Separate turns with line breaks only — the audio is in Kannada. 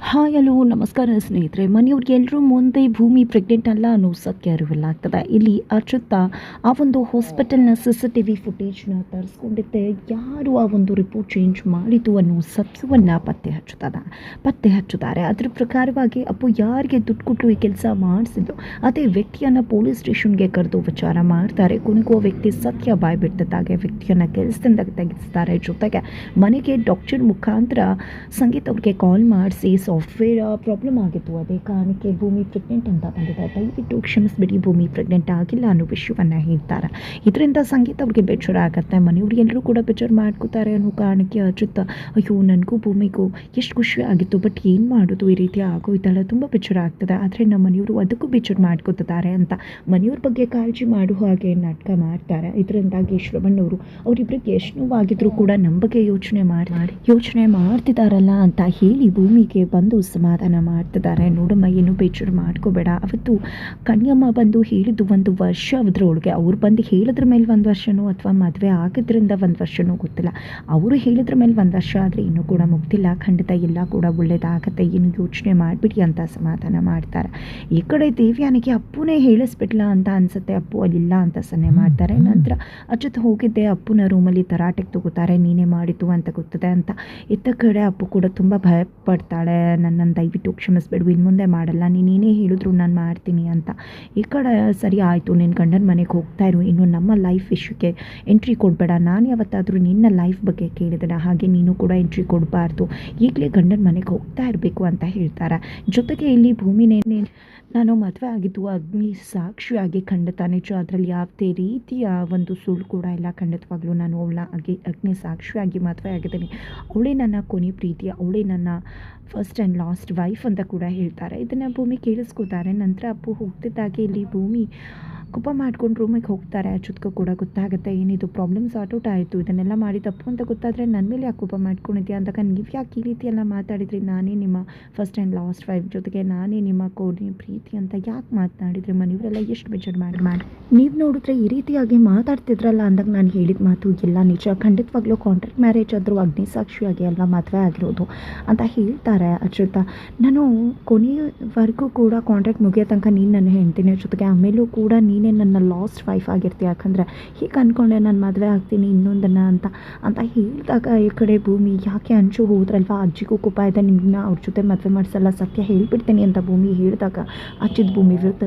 ಹಾಯ್, ಹಲೋ, ನಮಸ್ಕಾರ ಸ್ನೇಹಿತರೆ. ಮನೆಯವ್ರಿಗೆ ಎಲ್ಲರೂ ಮುಂದೆ ಭೂಮಿ ಪ್ರೆಗ್ನೆಂಟ್ ಅಲ್ಲ ಅನ್ನೋ ಸತ್ಯ ಅರಿವಿಲ್ಲಾಗ್ತದೆ. ಇಲ್ಲಿ ಅಚ್ಯುತ ಆ ಒಂದು ಹಾಸ್ಪಿಟಲ್ನ ಸಿ ಸಿ ಟಿ ವಿ ಫುಟೇಜ್ನ ತರಿಸ್ಕೊಂಡಿದ್ದೆ. ಯಾರು ಆ ಒಂದು ರಿಪೋರ್ಟ್ ಚೇಂಜ್ ಮಾಡಿತು ಅನ್ನೋ ಸತ್ಯವನ್ನು ಪತ್ತೆ ಹಚ್ಚುತ್ತದ? ಪತ್ತೆ ಹಚ್ಚುತ್ತಾರೆ. ಅದರ ಪ್ರಕಾರವಾಗಿ ಅಪ್ಪು ಯಾರಿಗೆ ದುಡ್ಡು ಕೊಟ್ಟು ಈ ಕೆಲಸ ಮಾಡಿಸಿದ್ದು ಅದೇ ವ್ಯಕ್ತಿಯನ್ನು ಪೊಲೀಸ್ ಸ್ಟೇಷನ್ಗೆ ಕರೆದು ವಿಚಾರ ಮಾಡ್ತಾರೆ. ಕೊನೆಗೂ ವ್ಯಕ್ತಿ ಸತ್ಯ ಬಾಯ್ ಬಿಟ್ಟದಾಗೆ ವ್ಯಕ್ತಿಯನ್ನು ಕೆಲಸದಿಂದ ತೆಗೆಸ್ತಾರೆ. ಜೊತೆಗೆ ಮನೆಗೆ ಡಾಕ್ಟರ್ ಮುಖಾಂತರ ಸಂಗೀತ ಅವ್ರಿಗೆ ಕಾಲ್ ಮಾಡಿಸಿ ಸಾಫ್ಟ್ವೇರ್ ಪ್ರಾಬ್ಲಮ್ ಆಗಿತ್ತು. ಅದೇ ಕಾರಣಕ್ಕೆ ಭೂಮಿ ಪ್ರೆಗ್ನೆಂಟ್ ಅಂತ ಬಂದಿದೆ. ದಯವಿಟ್ಟು ಕ್ಷಮಿಸ್ಬಿಡಿ ಭೂಮಿ ಪ್ರೆಗ್ನೆಂಟ್ ಆಗಿಲ್ಲ ಅನ್ನೋ ವಿಷಯವನ್ನು ಹೇಳ್ತಾರೆ. ಇದರಿಂದ ಸಂಗೀತ ಅವ್ರಿಗೆ ಬೇಜಾರು ಆಗುತ್ತೆ. ಮನೆಯವ್ರಿಗೆ ಎಲ್ಲರೂ ಕೂಡ ಬೇಜಾರು ಮಾಡ್ಕೋತಾರೆ ಅನ್ನೋ ಕಾರಣಕ್ಕೆ ಅಚ್ಯುತ ಅಯ್ಯೋ ನನಗೂ ಭೂಮಿಗೂ ಎಷ್ಟು ಖುಷಿ ಆಗಿತ್ತು ಬಟ್ ಏನು ಮಾಡೋದು? ಈ ರೀತಿ ಆಗೋಯ್ತಲ್ಲ ತುಂಬ ಬೇಜಾರು ಆಗ್ತದೆ. ಆದರೆ ನಮ್ಮ ಮನೆಯವರು ಅದಕ್ಕೂ ಬೇಜಾರು ಮಾಡ್ಕೋತಿದ್ದಾರೆ ಅಂತ. ಮನೆಯವ್ರ ಬಗ್ಗೆ ಕಾಳಜಿ ಮಾಡುವ ಹಾಗೆ ನಾಟಕ ಮಾಡ್ತಾರೆ. ಇದರಿಂದಾಗಿ ಶ್ರವಣ್ಣವರು ಅವರಿಬ್ಬರಿಗೆ ಎಷ್ಟು ನೋವಾಗಿದ್ರು ಕೂಡ ನಮ್ಮ ಬಗ್ಗೆ ಯೋಚನೆ ಮಾಡಿ ಮಾಡಿ. ಯೋಚನೆ ಮಾಡ್ತಿದ್ದಾರಲ್ಲ ಅಂತ ಹೇಳಿ ಭೂಮಿಗೆ ಬಂದು ಸಮಾಧಾನ ಮಾಡ್ತಿದ್ದಾರೆ. ನೋಡಮ್ಮ, ಏನು ಬೇಜಾರು ಮಾಡ್ಕೋಬೇಡ. ಅವತ್ತು ಕಣ್ಯಮ್ಮ ಬಂದು ಹೇಳಿದ್ದು ಒಂದು ವರ್ಷ ಅದ್ರೊಳಗೆ ಅವ್ರು ಬಂದು ಹೇಳಿದ್ರ ಮೇಲೆ ಒಂದು ವರ್ಷನೋ ಅಥವಾ ಮದುವೆ ಆಗಿದ್ರಿಂದ ಒಂದು ವರ್ಷನೋ ಗೊತ್ತಿಲ್ಲ. ಅವರು ಹೇಳಿದ್ರ ಮೇಲೆ ಒಂದು ವರ್ಷ ಆದರೆ ಇನ್ನೂ ಕೂಡ ಮುಗ್ದಿಲ್ಲ. ಖಂಡಿತ ಎಲ್ಲ ಕೂಡ ಒಳ್ಳೇದಾಗತ್ತೆ. ಏನು ಯೋಚನೆ ಮಾಡಿಬಿಡಿ ಅಂತ ಸಮಾಧಾನ ಮಾಡ್ತಾರೆ. ಈ ಕಡೆ ದೇವ್ಯಾನಿಗೆ ಅಪ್ಪುನೇ ಹೇಳಿಸ್ಬಿಡ್ಲ ಅಂತ ಅನ್ಸುತ್ತೆ. ಅಪ್ಪು ಅಲ್ಲಿಲ್ಲ ಅಂತ ಸನ್ನೆ ಮಾಡ್ತಾರೆ. ನಂತರ ಅಚ್ಚುತ್ ಹೋಗಿದ್ದೆ. ಅಪ್ಪುನ ರೂಮಲ್ಲಿ ತರಾಟೆಗೆ ತಗೋತಾರೆ ನೀನೇ ಮಾಡಿತು ಅಂತ ಗೊತ್ತದೆ ಅಂತ. ಇತ್ತ ಕಡೆ ಅಪ್ಪು ಕೂಡ ತುಂಬ ಭಯ ಪಡ್ತಾಳೆ ನನ್ನನ್ನು ದಯವಿಟ್ಟು ಕ್ಷಮಿಸ್ಬಿಡು, ಇನ್ನು ಮುಂದೆ ಮಾಡಲ್ಲ. ನೀನೇನೇ ಹೇಳಿದ್ರು ನಾನು ಮಾಡ್ತೀನಿ ಅಂತ. ಈ ಕಡೆ ಸರಿ ಆಯಿತು ನಿನ್ನ ಗಂಡನ ಮನೆಗೆ ಹೋಗ್ತಾ ಇರು. ಇನ್ನು ನಮ್ಮ ಲೈಫ್ ವಿಷಯಕ್ಕೆ ಎಂಟ್ರಿ ಕೊಡಬೇಡ. ನಾನು ಯಾವತ್ತಾದರೂ ನಿನ್ನ ಲೈಫ್ ಬಗ್ಗೆ ಕೇಳಿದ್ರೆ ಹಾಗೆ ನೀನು ಕೂಡ ಎಂಟ್ರಿ ಕೊಡಬಾರ್ದು. ಈಗಲೇ ಗಂಡನ ಮನೆಗೆ ಹೋಗ್ತಾ ಇರಬೇಕು ಅಂತ ಹೇಳ್ತಾರೆ. ಜೊತೆಗೆ ಇಲ್ಲಿ ಭೂಮಿನೇ ನಾನು ಮದುವೆ ಆಗಿದ್ದು ಅಗ್ನಿ ಸಾಕ್ಷಿಯಾಗಿ ಖಂಡಿತ ನಿಜ ಅದರಲ್ಲಿ ಯಾವುದೇ ರೀತಿಯ ಒಂದು ಸುಳ್ಳು ಕೂಡ ಇಲ್ಲ. ಖಂಡಿತವಾಗ್ಲೂ ನಾನು ಅವಳ ಅಗಿ ಅಗ್ನಿ ಸಾಕ್ಷಿಯಾಗಿ ಮದುವೆ ಆಗಿದ್ದೀನಿ. ಅವಳೇ ನನ್ನ ಕೊನೆ ಪ್ರೀತಿ. ಅವಳೇ ನನ್ನ ಫಸ್ಟ್ ಆ್ಯಂಡ್ ಲಾಸ್ಟ್ ವೈಫ್ ಅಂತ ಕೂಡ ಹೇಳ್ತಾರೆ. ಇದನ್ನು ಭೂಮಿ ಕೇಳಿಸ್ಕೋತಾರೆ. ನಂತರ ಅಪ್ಪು ಹೋಗ್ತಿದ್ದಾಗೆ ಇಲ್ಲಿ ಭೂಮಿ ಕೋಪ ಮಾಡ್ಕೊಂಡು ರೂಮಿಗೆ ಹೋಗ್ತಾರೆ. ಅಚ್ಚುತ್ಕ ಕೂಡ ಗೊತ್ತಾಗುತ್ತೆ, ಏನಿದು ಪ್ರಾಬ್ಲಮ್ ಸಾರ್ಟ್ ಔಟ್ ಆಯಿತು. ಇದನ್ನೆಲ್ಲ ಮಾಡಿ ತಪ್ಪು ಅಂತ ಗೊತ್ತಾದರೆ ನನ್ನ ಮೇಲೆ ಯಾಕೆ ಕೋಪ ಮಾಡ್ಕೊಂಡಿದ್ಯಾ ಅಂದಾಗ ನೀವು ಯಾಕೆ ಈ ರೀತಿಯೆಲ್ಲ ಎಲ್ಲ ಮಾತಾಡಿದ್ರಿ? ನಾನೇ ನಿಮ್ಮ ಫಸ್ಟ್ ಆ್ಯಂಡ್ ಲಾಸ್ಟ್ ವೈಫ್ ಜೊತೆಗೆ ನಾನೇ ನಿಮ್ಮ ಕೋಡಿ, ಪ್ರೀತಿ ಅಂತ ಯಾಕೆ ಮಾತನಾಡಿದ್ರಿ? ಮನೆಯವರೆಲ್ಲ ಎಷ್ಟು ಬೇಜಾರು ಮಾಡಿ ಮಾಡಿ ನೀವು ನೋಡಿದ್ರೆ ಈ ರೀತಿಯಾಗಿ ಮಾತಾಡ್ತಿದ್ರಲ್ಲ ಅಂದಾಗ ನಾನು ಹೇಳಿದ ಮಾತು ಎಲ್ಲ ನಿಜ. ಖಂಡಿತವಾಗ್ಲೂ ಕಾಂಟ್ರಾಕ್ಟ್ ಮ್ಯಾರೇಜ್ ಆದರೂ ಅಗ್ನಿ ಸಾಕ್ಷಿಯಾಗಿ ಅಲ್ವಾ ಮದುವೆ ಆಗಿರೋದು ಅಂತ ಹೇಳ್ತಾರೆ ಅಚ್ಯುತ ನಾನು ಕೊನೆಯವರೆಗೂ ಕೂಡ ಕಾಂಟ್ರಾಕ್ಟ್ ಮುಗಿಯೋ ತನಕ ನೀನು ನನ್ನ ಹೇಳ್ತೀನಿ ಜೊತೆಗೆ, ಆಮೇಲೂ ಕೂಡ ನೀನೇ ನನ್ನ ಲಾಸ್ಟ್ ವೈಫ್ ಆಗಿರ್ತಿ ಯಾಕಂದರೆ ಹೀಗೆ ಅಂದ್ಕೊಂಡೆ ನಾನು ಮದುವೆ ಆಗ್ತೀನಿ, ಇನ್ನೊಂದನ್ನು ಅಂತ. ಅಂತ ಹೇಳಿದಾಗ ಈ ಕಡೆ ಭೂಮಿ ಯಾಕೆ ಅಂಚು ಹೋದ್ರಲ್ವ? ಅಜ್ಜಿಗೂ ಕೋಪ ಇದೆ ನಿಮ್ಮನ್ನ ಅವ್ರ ಜೊತೆ ಮದುವೆ ಮಾಡಿಸಲ್ಲ, ಸತ್ಯ ಹೇಳ್ಬಿಡ್ತೀನಿ ಅಂತ ಭೂಮಿ ಹೇಳಿದಾಗ ಅಚ್ಚಿದ ಭೂಮಿ ವಿರುದ್ಧ